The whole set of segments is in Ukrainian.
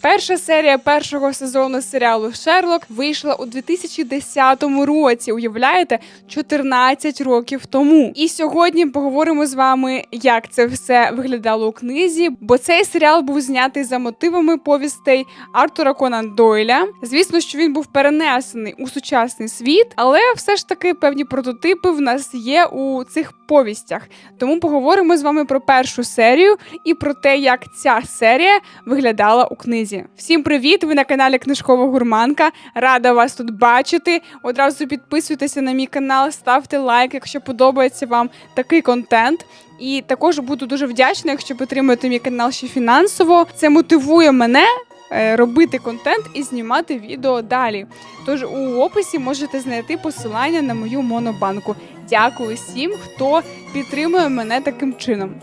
Перша серія першого сезону серіалу Шерлок вийшла у 2010 році. Уявляєте, 14 років тому. І сьогодні поговоримо з вами, як це все виглядало у книзі, бо цей серіал був знятий за мотивами повістей Артура Конан Дойля. Звісно, що він був перенесений у сучасний світ, але все ж таки певні прототипи в нас є у цих повістях. Тому поговоримо з вами про першу серію і про те, як ця серія виглядала у книзі. Всім привіт! Ви на каналі Книжкова Гурманка. Рада вас тут бачити. Одразу підписуйтеся на мій канал, ставте лайк, якщо подобається вам такий контент. І також буду дуже вдячна, якщо підтримуєте мій канал ще фінансово. Це мотивує мене е, робити контент і знімати відео далі. Тож у описі можете знайти посилання на мою монобанку. Дякую всім, хто підтримує мене таким чином.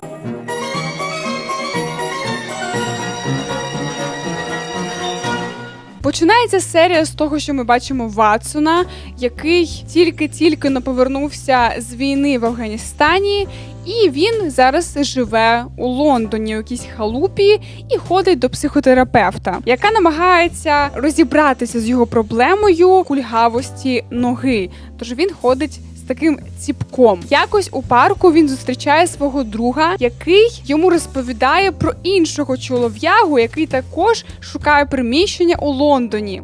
Починається серія з того, що ми бачимо Ватсона, який тільки-тільки не повернувся з війни в Афганістані, і він зараз живе у Лондоні, у якійсь халупі, і ходить до психотерапевта, яка намагається розібратися з його проблемою кульгавості ноги. Тож він ходить таким ціпком. Якось у парку він зустрічає свого друга, який йому розповідає про іншого чолов'ягу, який також шукає приміщення у Лондоні.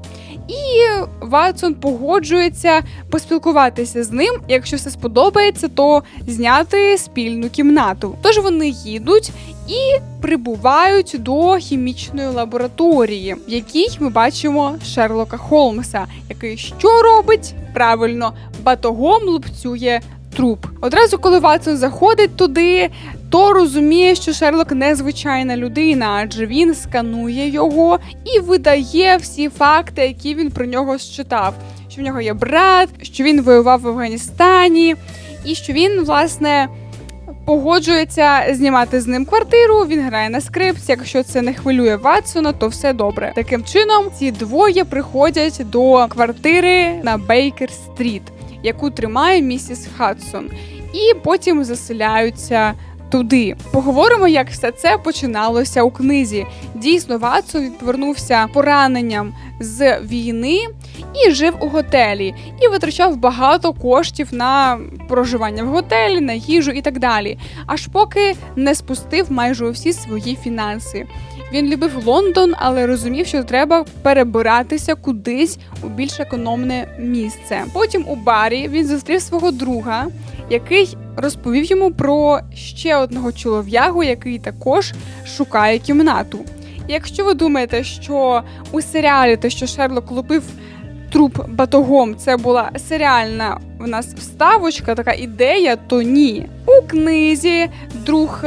І Ватсон погоджується поспілкуватися з ним. Якщо все сподобається, то зняти спільну кімнату. Тож вони їдуть і прибувають до хімічної лабораторії, в якій ми бачимо Шерлока Холмса, який що робить правильно батогом лупцює труп. Одразу, коли Ватсон заходить туди, то розуміє, що Шерлок незвичайна людина, адже він сканує його і видає всі факти, які він про нього считав. Що в нього є брат, що він воював в Афганістані, і що він, власне, погоджується знімати з ним квартиру. Він грає на скрипці. Якщо це не хвилює Ватсона, то все добре. Таким чином, ці двоє приходять до квартири на Бейкер-стріт, яку тримає місіс Хадсон, і потім заселяються. Туди поговоримо, як все це починалося у книзі. Дійсно, Ватсон відвернувся пораненням з війни і жив у готелі, і витрачав багато коштів на проживання в готелі, на їжу і так далі. Аж поки не спустив майже усі свої фінанси. Він любив Лондон, але розумів, що треба перебиратися кудись у більш економне місце. Потім у барі він зустрів свого друга, який розповів йому про ще одного чолов'ягу, який також шукає кімнату. Якщо ви думаєте, що у серіалі те, що Шерлок лупив труп батогом, це була серіальна в нас вставочка, така ідея, то ні. У книзі друг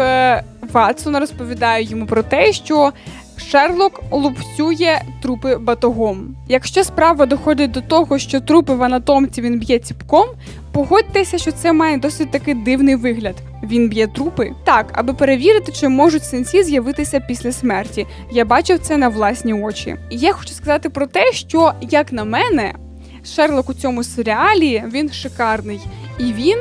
Ватсона розповідає йому про те, що Шерлок лупцює трупи батогом. Якщо справа доходить до того, що трупи в анатомці він б'є ціпком, погодьтеся, що це має досить таки дивний вигляд. Він б'є трупи так, аби перевірити, чи можуть сенсі з'явитися після смерті. Я бачив це на власні очі. І я хочу сказати про те, що як на мене, Шерлок у цьому серіалі він шикарний, і він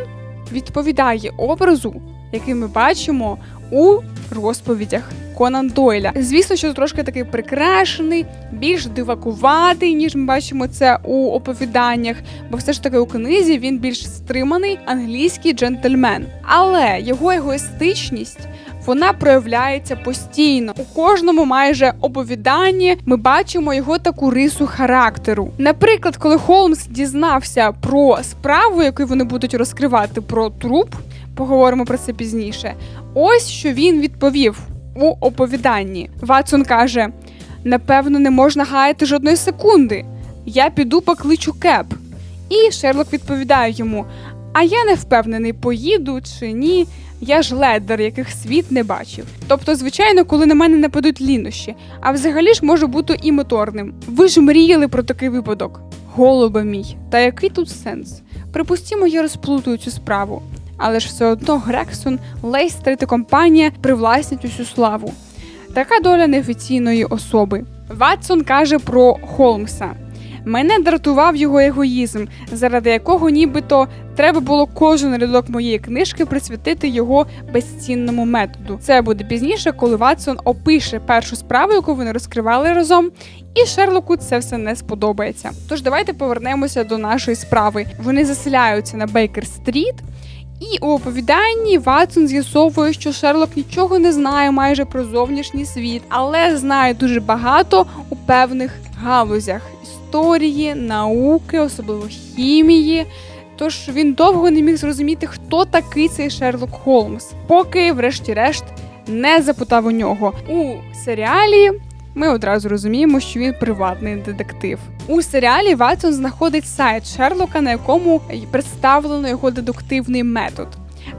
відповідає образу, який ми бачимо у розповідях Конан Дойля. Звісно, що трошки такий прикрашений, більш дивакуватий, ніж ми бачимо це у оповіданнях, бо все ж таки у книзі він більш стриманий англійський джентльмен. Але його егоїстичність. Вона проявляється постійно у кожному майже оповіданні. Ми бачимо його таку рису характеру. Наприклад, коли Холмс дізнався про справу, яку вони будуть розкривати про труп, поговоримо про це пізніше. Ось що він відповів у оповіданні. Ватсон каже: напевно, не можна гаяти жодної секунди. Я піду покличу кеп. І Шерлок відповідає йому: А я не впевнений, поїду чи ні. Я ж ледер, яких світ не бачив. Тобто, звичайно, коли на мене нападуть лінощі, а взагалі ж можу бути і моторним. Ви ж мріяли про такий випадок. Голубе мій, та який тут сенс? Припустімо, я розплутую цю справу. Але ж все одно Грексон, Лейстер та компанія привласнять усю славу. Така доля неофіційної особи. Ватсон каже про Холмса. Мене дратував його егоїзм, заради якого нібито треба було кожен рядок моєї книжки присвятити його безцінному методу. Це буде пізніше, коли Ватсон опише першу справу, яку вони розкривали разом. І Шерлоку це все не сподобається. Тож давайте повернемося до нашої справи. Вони заселяються на Бейкер-стріт, і у оповіданні Ватсон з'ясовує, що Шерлок нічого не знає майже про зовнішній світ, але знає дуже багато у певних галузях історії, науки, особливо хімії. Тож він довго не міг зрозуміти, хто такий цей Шерлок Холмс, поки, врешті-решт, не запитав у нього. У серіалі ми одразу розуміємо, що він приватний детектив. У серіалі Ватсон знаходить сайт Шерлока, на якому представлено його дедуктивний метод.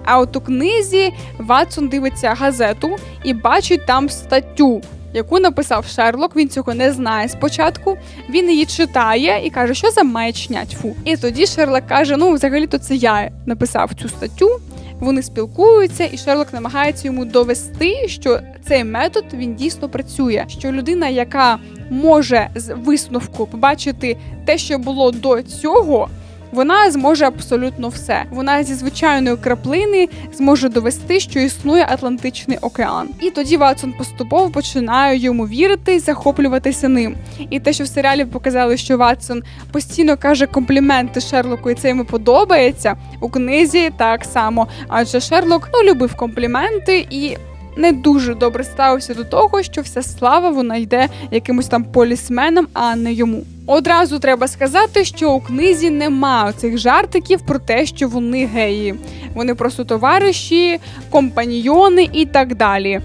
А от у книзі Ватсон дивиться газету і бачить там статтю, яку написав Шерлок. Він цього не знає спочатку. Він її читає і каже, що за маячня тьфу. І тоді Шерлок каже: Ну, взагалі-то це я написав цю статтю. Вони спілкуються, і Шерлок намагається йому довести, що цей метод він дійсно працює. Що людина, яка може з висновку побачити те, що було до цього. Вона зможе абсолютно все. Вона зі звичайної краплини зможе довести, що існує Атлантичний океан. І тоді Ватсон поступово починає йому вірити захоплюватися ним. І те, що в серіалі показали, що Ватсон постійно каже компліменти Шерлоку, і це йому подобається. У книзі так само. Адже Шерлок ну, любив компліменти і. Не дуже добре ставився до того, що вся слава вона йде якимось там полісменам, а не йому. Одразу треба сказати, що у книзі нема цих жартиків про те, що вони геї. Вони просто товариші, компаньйони і так далі.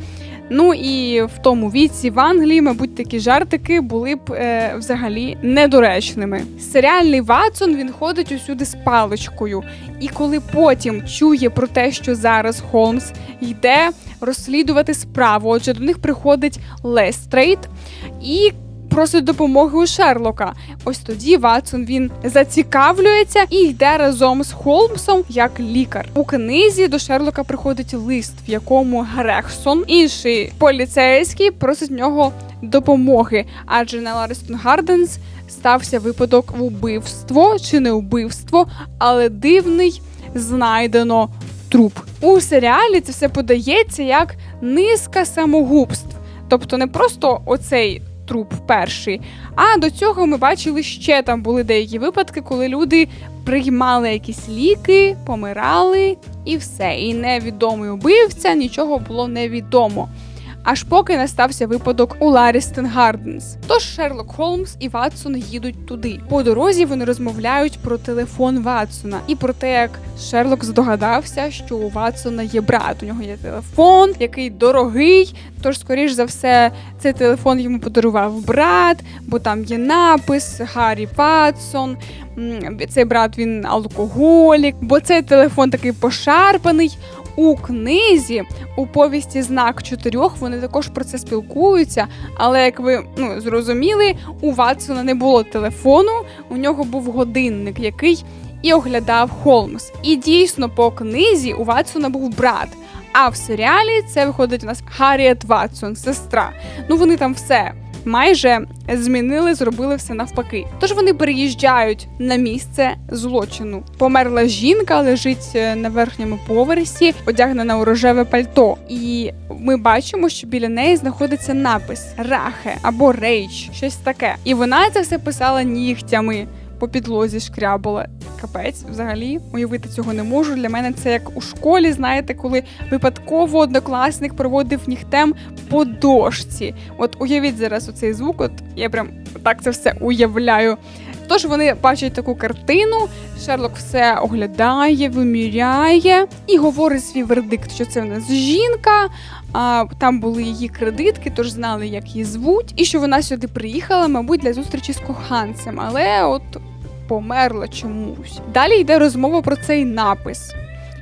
Ну і в тому віці в Англії, мабуть, такі жартики були б е, взагалі недоречними. Серіальний Ватсон він ходить усюди з паличкою, і коли потім чує про те, що зараз Холмс йде розслідувати справу, отже, до них приходить Лестрейд і просить допомоги у Шерлока. Ось тоді Ватсон він зацікавлюється і йде разом з Холмсом як лікар. У книзі до Шерлока приходить лист, в якому Грехсон, інший поліцейський, просить нього допомоги, адже на Ларістон Гарденс стався випадок вбивство чи не вбивство, але дивний знайдено труп. У серіалі це все подається як низка самогубств. Тобто не просто оцей труп перший, а до цього ми бачили ще там були деякі випадки, коли люди приймали якісь ліки, помирали і все. І невідомий убивця нічого було невідомо. Аж поки не стався випадок у Ларістон Гарденс. Тож Шерлок Холмс і Ватсон їдуть туди. По дорозі вони розмовляють про телефон Ватсона і про те, як Шерлок здогадався, що у Ватсона є брат. У нього є телефон, який дорогий. Тож, скоріш за все, цей телефон йому подарував брат, бо там є напис Гаррі Ватсон. Цей брат він алкоголік, бо цей телефон такий пошарпаний. У книзі у повісті знак чотирьох вони також про це спілкуються. Але як ви ну зрозуміли, у Ватсона не було телефону, у нього був годинник, який і оглядав Холмс. І дійсно по книзі у Ватсона був брат. А в серіалі це виходить у нас Гарріет Ватсон, сестра. Ну вони там все майже змінили, зробили все навпаки. Тож вони переїжджають на місце злочину. Померла жінка, лежить е, на верхньому поверсі, одягнена у рожеве пальто. І ми бачимо, що біля неї знаходиться напис Рахе або Рейч, щось таке. І вона це все писала нігтями. По підлозі шкрябала. Капець, взагалі, уявити цього не можу. Для мене це як у школі, знаєте, коли випадково однокласник проводив нігтем по дошці. От уявіть зараз оцей звук, от я прям так це все уявляю. Тож вони бачать таку картину, Шерлок все оглядає, виміряє і говорить свій вердикт, що це в нас жінка. А там були її кредитки, тож знали, як її звуть, і що вона сюди приїхала, мабуть, для зустрічі з коханцем, але от померла чомусь. Далі йде розмова про цей напис.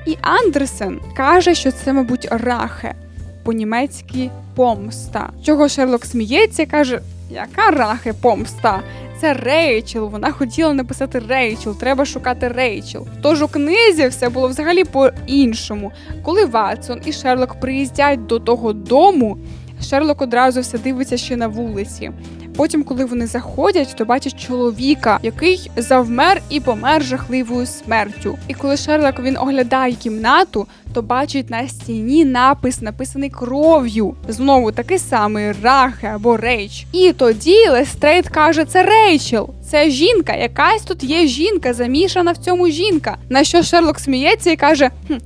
І Андерсен каже, що це, мабуть, рахе по-німецьки помста. Чого Шерлок сміється, каже: яка рахе помста? Це Рейчел. Вона хотіла написати Рейчел. Треба шукати Рейчел. Тож у книзі все було взагалі по-іншому. Коли Ватсон і Шерлок приїздять до того дому, Шерлок одразу все дивиться ще на вулиці. Потім, коли вони заходять, то бачать чоловіка, який завмер і помер жахливою смертю. І коли Шерлок він оглядає кімнату, то бачить на стіні напис, написаний кров'ю. Знову такий самий Рахе або Рейч. І тоді Лестрейд каже: це Рейчел. Це жінка, якась тут є жінка, замішана в цьому жінка. На що Шерлок сміється і каже: хм,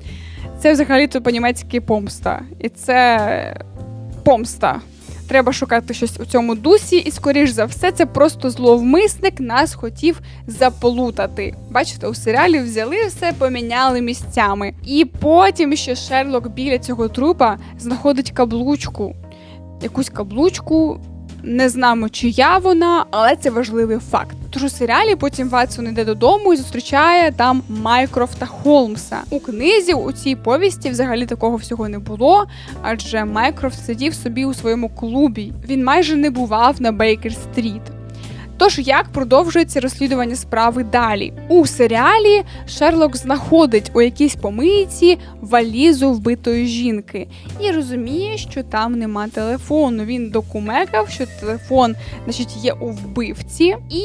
це взагалі-то по-німецьки помста. І це помста. Треба шукати щось у цьому дусі, і, скоріш за все, це просто зловмисник нас хотів заплутати. Бачите, у серіалі взяли все, поміняли місцями. І потім ще Шерлок біля цього трупа знаходить каблучку. Якусь каблучку. Не знаємо, чия вона, але це важливий факт. Тож у серіалі потім Ватсон йде додому і зустрічає там Майкрофта Холмса. У книзі у цій повісті взагалі такого всього не було, адже Майкрофт сидів собі у своєму клубі. Він майже не бував на Бейкер-стріт. Тож як продовжується розслідування справи далі? У серіалі Шерлок знаходить у якійсь помийці валізу вбитої жінки і розуміє, що там нема телефону. Він докумекав, що телефон, значить, є у вбивці, і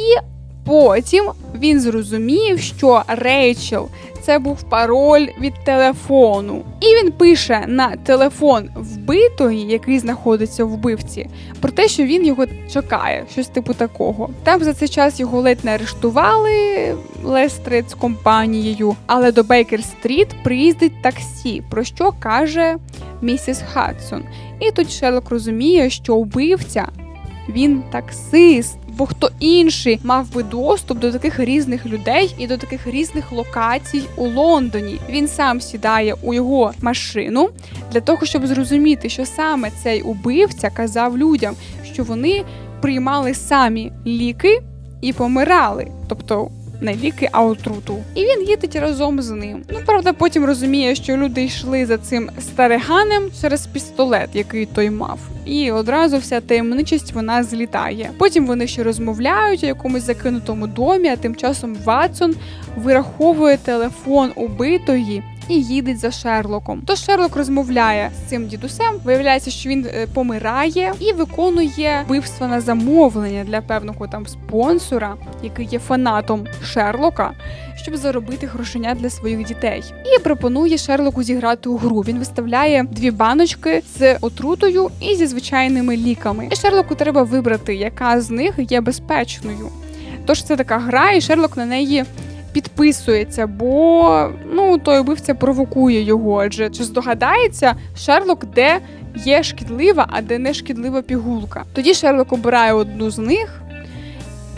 потім він зрозумів, що Рейчел це був пароль від телефону. І він пише на телефон вбитої, який знаходиться в вбивці, про те, що він його чекає, щось типу такого. Там за цей час його ледь не арештували Лестрид з компанією, але до Бейкер-стріт приїздить таксі, про що каже місіс Хадсон. І тут Шерлок розуміє, що вбивця він таксист. Бо хто інший мав би доступ до таких різних людей і до таких різних локацій у Лондоні. Він сам сідає у його машину для того, щоб зрозуміти, що саме цей убивця казав людям, що вони приймали самі ліки і помирали. Тобто не ліки, а отруту. І він їдеть разом з ним. Ну правда, потім розуміє, що люди йшли за цим стариганем через пістолет, який той мав. І одразу вся таємничість вона злітає. Потім вони ще розмовляють у якомусь закинутому домі, а тим часом Ватсон вираховує телефон убитої. І їде за Шерлоком. То Шерлок розмовляє з цим дідусем. Виявляється, що він е, помирає і виконує вбивство на замовлення для певного там спонсора, який є фанатом Шерлока, щоб заробити грошеня для своїх дітей. І пропонує Шерлоку зіграти у гру. Він виставляє дві баночки з отрутою і зі звичайними ліками. І Шерлоку треба вибрати, яка з них є безпечною. Тож це така гра, і Шерлок на неї підписується, бо ну той убивця провокує його. Адже чи здогадається Шерлок, де є шкідлива, а де не шкідлива пігулка? Тоді Шерлок обирає одну з них.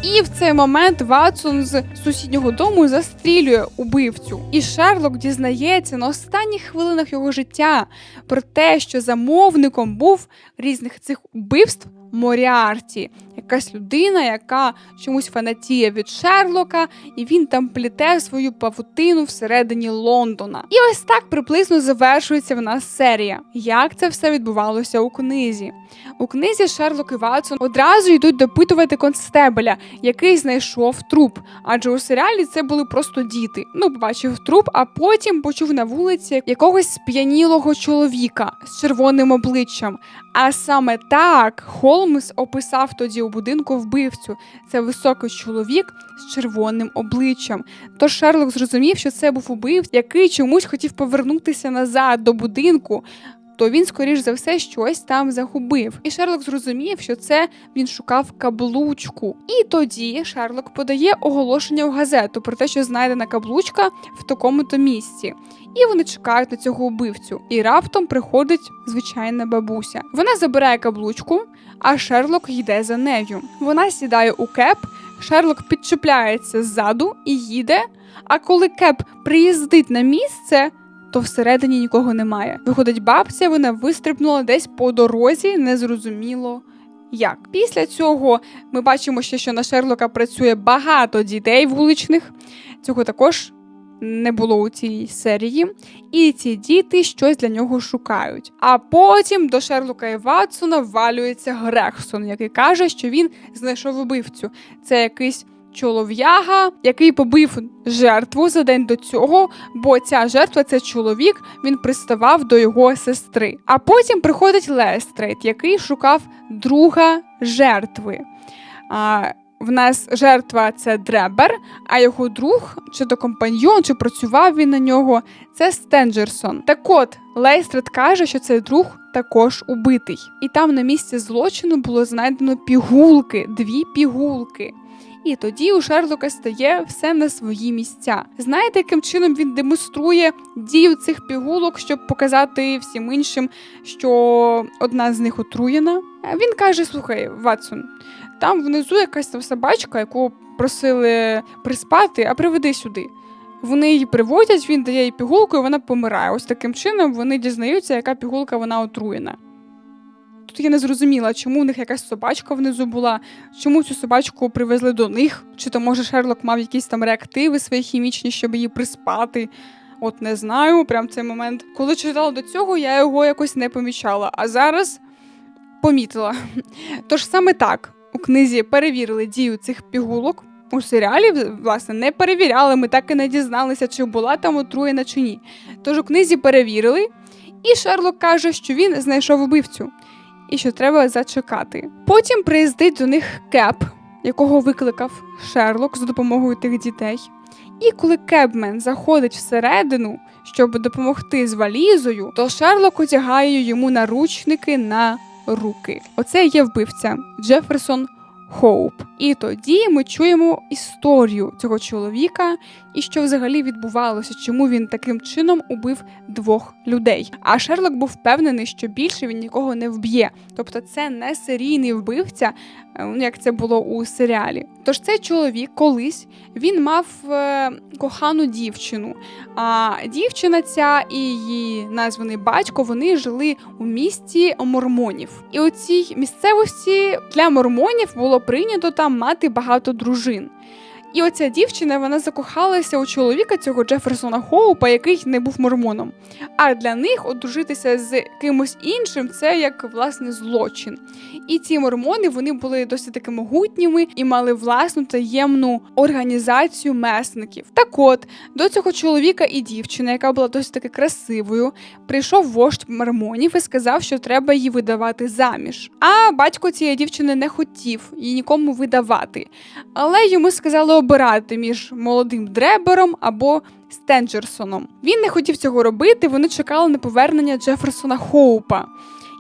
І в цей момент Ватсон з сусіднього дому застрілює убивцю. І Шерлок дізнається на останніх хвилинах його життя про те, що замовником був різних цих убивств Моріарті, якась людина, яка чомусь фанатіє від Шерлока, і він там пліте свою павутину всередині Лондона. І ось так приблизно завершується в нас серія. Як це все відбувалося у книзі? У книзі Шерлок і Ватсон одразу йдуть допитувати констебеля, який знайшов труп. Адже у серіалі це були просто діти. Ну, побачив труп, а потім почув на вулиці якогось сп'янілого чоловіка з червоним обличчям. А саме так Холмс описав тоді у будинку вбивцю. Це високий чоловік з червоним обличчям. Тож Шерлок зрозумів, що це був убивця, який чомусь хотів повернутися назад до будинку. То він, скоріш за все, щось там загубив. І Шерлок зрозумів, що це він шукав каблучку. І тоді Шерлок подає оголошення у газету про те, що знайдена каблучка в такому-то місці. І вони чекають на цього убивцю. І раптом приходить звичайна бабуся. Вона забирає каблучку, а Шерлок йде за нею. Вона сідає у кеп, Шерлок підчепляється ззаду і їде. А коли кеп приїздить на місце, то всередині нікого немає. Виходить бабця, вона вистрибнула десь по дорозі, незрозуміло. Як після цього ми бачимо ще, що на Шерлока працює багато дітей вуличних. Цього також не було у цій серії, і ці діти щось для нього шукають. А потім до Шерлока і Ватсона ввалюється Грехсон, який каже, що він знайшов убивцю. Це якийсь чолов'яга, який побив жертву за день до цього, бо ця жертва це чоловік, він приставав до його сестри. А потім приходить Лестрейд, який шукав друга жертви. А в нас жертва це Дребер, а його друг, чи то компаньйон, чи працював він на нього, це Стенджерсон. Так от, Лейстред каже, що цей друг також убитий. І там на місці злочину було знайдено пігулки, дві пігулки. І тоді у Шерлока стає все на свої місця. Знаєте, яким чином він демонструє дію цих пігулок, щоб показати всім іншим, що одна з них отруєна? Він каже: слухай, Ватсон, там внизу якась там собачка, яку просили приспати, а приведи сюди. Вони її приводять, він дає їй пігулку, і вона помирає. Ось таким чином вони дізнаються, яка пігулка вона отруєна. Тут я не зрозуміла, чому у них якась собачка внизу була, чому цю собачку привезли до них, чи то може Шерлок мав якісь там реактиви свої хімічні, щоб її приспати. От не знаю, прям цей момент. Коли читала до цього, я його якось не помічала, а зараз помітила. Тож саме так у книзі перевірили дію цих пігулок. У серіалі, власне, не перевіряли, ми так і не дізналися, чи була там отруєна чи ні. Тож у книзі перевірили, і Шерлок каже, що він знайшов убивцю і що треба зачекати. Потім приїздить до них Кеп, якого викликав Шерлок за допомогою тих дітей. І коли Кебмен заходить всередину, щоб допомогти з валізою, то Шерлок одягає йому наручники на руки. Оце є вбивця Джеферсон Хоуп. І тоді ми чуємо історію цього чоловіка і що взагалі відбувалося, чому він таким чином убив двох людей. А Шерлок був впевнений, що більше він нікого не вб'є. Тобто, це не серійний вбивця, е, ну, як це було у серіалі. Тож цей чоловік колись він мав е, кохану дівчину. А дівчина ця і її названий батько вони жили у місті мормонів. І у цій місцевості для мормонів було прийнято там мати багато дружин. І оця дівчина вона закохалася у чоловіка цього Джеферсона Хоупа, який не був мормоном. А для них одружитися з кимось іншим це як власне злочин. І ці мормони вони були досить таки могутніми і мали власну таємну організацію месників. Так от до цього чоловіка і дівчина, яка була досить таки красивою, прийшов вождь мормонів і сказав, що треба її видавати заміж. А батько цієї дівчини не хотів її нікому видавати. Але йому сказали обирати між молодим дребером або Стенджерсоном. Він не хотів цього робити. Вони чекали на повернення Джеферсона Хоупа,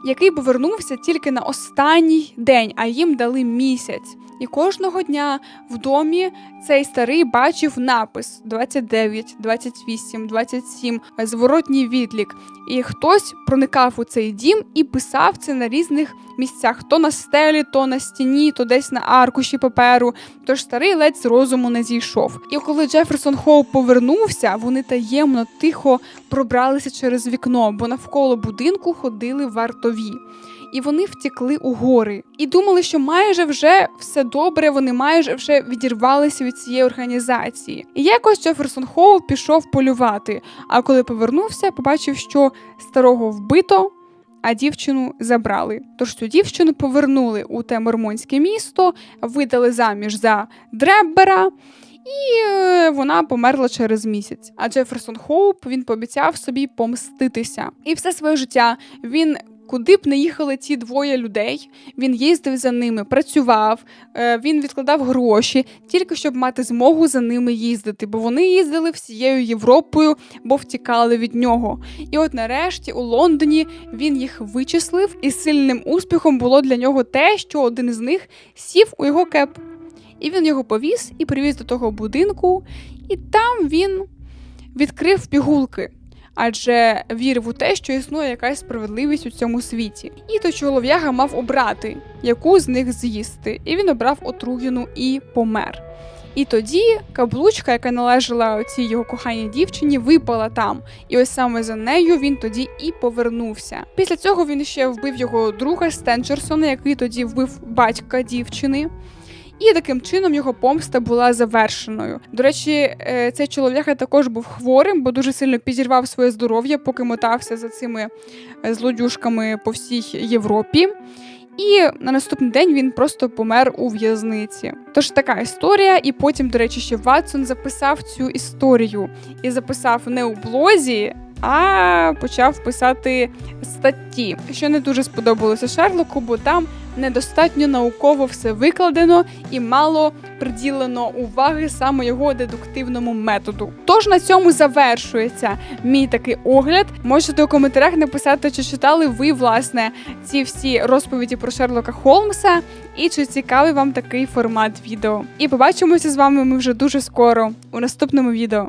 який повернувся тільки на останній день, а їм дали місяць. І кожного дня в домі цей старий бачив напис 29, 28, 27, зворотній відлік. І хтось проникав у цей дім і писав це на різних місцях: то на стелі, то на стіні, то десь на аркуші паперу. Тож старий ледь з розуму не зійшов. І коли Джеферсон Хоуп повернувся, вони таємно тихо пробралися через вікно, бо навколо будинку ходили вартові. І вони втекли у гори і думали, що майже вже все добре, вони майже вже відірвалися від цієї організації. І якось Джеферсон Хоуп пішов полювати. А коли повернувся, побачив, що старого вбито. А дівчину забрали. Тож цю дівчину повернули у те мормонське місто, видали заміж за Дреббера, і е, вона померла через місяць. А Джеферсон Хоуп він пообіцяв собі помститися. І все своє життя він. Куди б не їхали ці двоє людей, він їздив за ними, працював, е, він відкладав гроші, тільки щоб мати змогу за ними їздити, бо вони їздили всією Європою, бо втікали від нього. І от нарешті у Лондоні він їх вичислив, і сильним успіхом було для нього те, що один з них сів у його кеп. І він його повіз і привіз до того будинку, і там він відкрив пігулки. Адже вірив у те, що існує якась справедливість у цьому світі. І то чолов'яга мав обрати, яку з них з'їсти, і він обрав отруєну і помер. І тоді каблучка, яка належала цій його коханій дівчині, випала там. І ось саме за нею він тоді і повернувся. Після цього він ще вбив його друга Стенчерсона, який тоді вбив батька дівчини. І таким чином його помста була завершеною. До речі, е, цей чоловіка також був хворим, бо дуже сильно підірвав своє здоров'я, поки мотався за цими е, злодюшками по всій Європі. І на наступний день він просто помер у в'язниці. Тож така історія, і потім, до речі, ще Ватсон записав цю історію і записав не у блозі а почав писати статті, що не дуже сподобалося Шерлоку, бо там недостатньо науково все викладено і мало приділено уваги саме його дедуктивному методу. Тож на цьому завершується мій такий огляд. Можете у коментарях написати, чи читали ви власне ці всі розповіді про Шерлока Холмса, і чи цікавий вам такий формат відео. І побачимося з вами ми вже дуже скоро у наступному відео.